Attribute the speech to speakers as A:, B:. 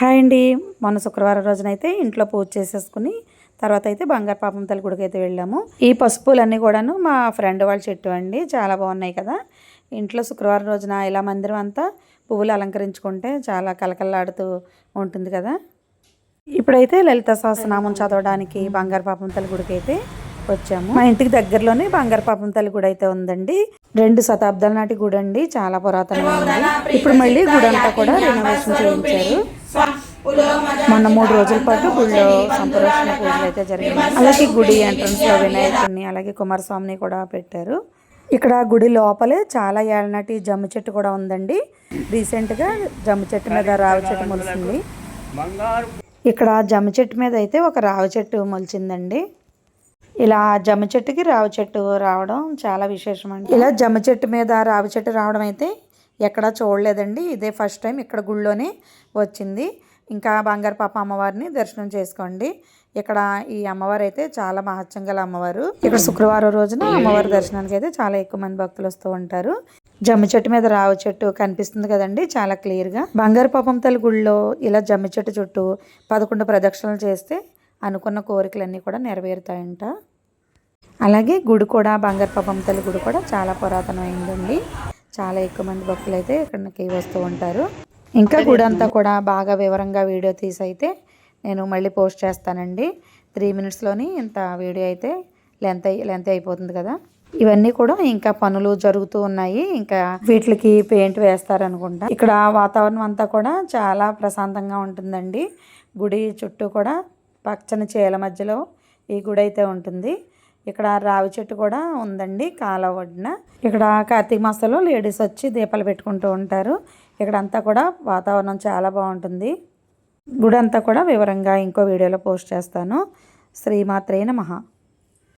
A: Hi అండి. మొన్న శుక్రవారం రోజునైతే ఇంట్లో పూజ చేసేసుకుని తర్వాత అయితే బంగారు పాపం తల్లి గుడికి అయితే వెళ్ళాము. ఈ పసుపులన్నీ కూడాను మా ఫ్రెండ్ వాళ్ళ చెట్టు అండి. చాలా బాగున్నాయి కదా. ఇంట్లో శుక్రవారం రోజున ఇలా మందిరం అంతా పువ్వులు అలంకరించుకుంటే చాలా కలకల్లాడుతూ ఉంటుంది కదా. ఇప్పుడైతే లలిత సహస్రనామం చదవడానికి బంగారు పాపం తల్లి గుడికి అయితే వచ్చాము. మా ఇంటికి దగ్గరలోనే బంగారు పాపం తల్లి గుడి అయితే ఉందండి. రెండు శతాబ్దాల నాటి గుడి అండి చాలా పురాతనమైనది. ఇప్పుడు మళ్ళీ గుడి అంతా కూడా రెనోవేషన్ చేయించారు. మొన్న మూడు రోజుల పాటు గుడిలో సంప్రోషణ పూజలు అయితే జరిగింది. అలాగే గుడి ఎంట్రన్స్లో వినాయకుడిని అలాగే కుమారస్వామిని కూడా పెట్టారు. ఇక్కడ గుడి లోపలే చాలా ఏళ్ళనాటి జమ్మి చెట్టు కూడా ఉందండి. రీసెంట్గా జమ్మి చెట్టు మీద రావి చెట్టు మొలిసింది. ఇక్కడ జమ్మి చెట్టు మీద అయితే ఒక రావి చెట్టు మొలిచిందండి. ఇలా జమ్మి చెట్టుకి రావి చెట్టు రావడం చాలా విశేషం అండి. ఇలా జమ్మి చెట్టు మీద రావి చెట్టు రావడం అయితే ఎక్కడా చూడలేదండి. ఇదే ఫస్ట్ టైం ఇక్కడ గుళ్ళోనే వచ్చింది. ఇంకా బంగారు పాప అమ్మవారిని దర్శనం చేసుకోండి. ఇక్కడ ఈ అమ్మవారు అయితే చాలా మహత్యం గల అమ్మవారు. ఇక్కడ శుక్రవారం రోజున అమ్మవారి దర్శనానికి అయితే చాలా ఎక్కువ మంది భక్తులు వస్తూ ఉంటారు. జమ్మి చెట్టు మీద రావి చెట్టు కనిపిస్తుంది కదండి చాలా క్లియర్గా బంగారు పాపం తల్లి గుళ్ళో ఇలా జమ్మి చెట్టు చుట్టూ పదకొండు ప్రదక్షిణలు చేస్తే అనుకున్న కోరికలన్నీ కూడా నెరవేరుతాయంట. అలాగే గుడి కూడా బంగారు పాపం తల్లి గుడి కూడా చాలా పురాతనమైందండి. చాలా ఎక్కువ మంది భక్తులు అయితే ఇక్కడికి వస్తూ ఉంటారు. ఇంకా గుడి అంతా కూడా బాగా వివరంగా వీడియో తీసి అయితే నేను మళ్ళీ పోస్ట్ చేస్తానండి. త్రీ మినిట్స్లోని ఇంత వీడియో అయితే లెంత్ అయి లెంత్ అయిపోతుంది కదా. ఇవన్నీ కూడా ఇంకా పనులు జరుగుతూ ఉన్నాయి. ఇంకా వీటికి పెయింట్ వేస్తారనుకుంటా. ఇక్కడ వాతావరణం అంతా కూడా చాలా ప్రశాంతంగా ఉంటుందండి. గుడి చుట్టూ కూడా పచ్చని చేల మధ్యలో ఈ గుడి అయితే ఉంటుంది. ఇక్కడ రావి చెట్టు కూడా ఉందండి కాల ఒడ్డున. ఇక్కడ కార్తీక మాసంలో లేడీస్ వచ్చి దీపాలు పెట్టుకుంటూ ఉంటారు. ఇక్కడ అంతా కూడా వాతావరణం చాలా బాగుంటుంది. గుడి అంతా కూడా వివరంగా ఇంకో వీడియోలో పోస్ట్ చేస్తాను. శ్రీమాత్రేన మహా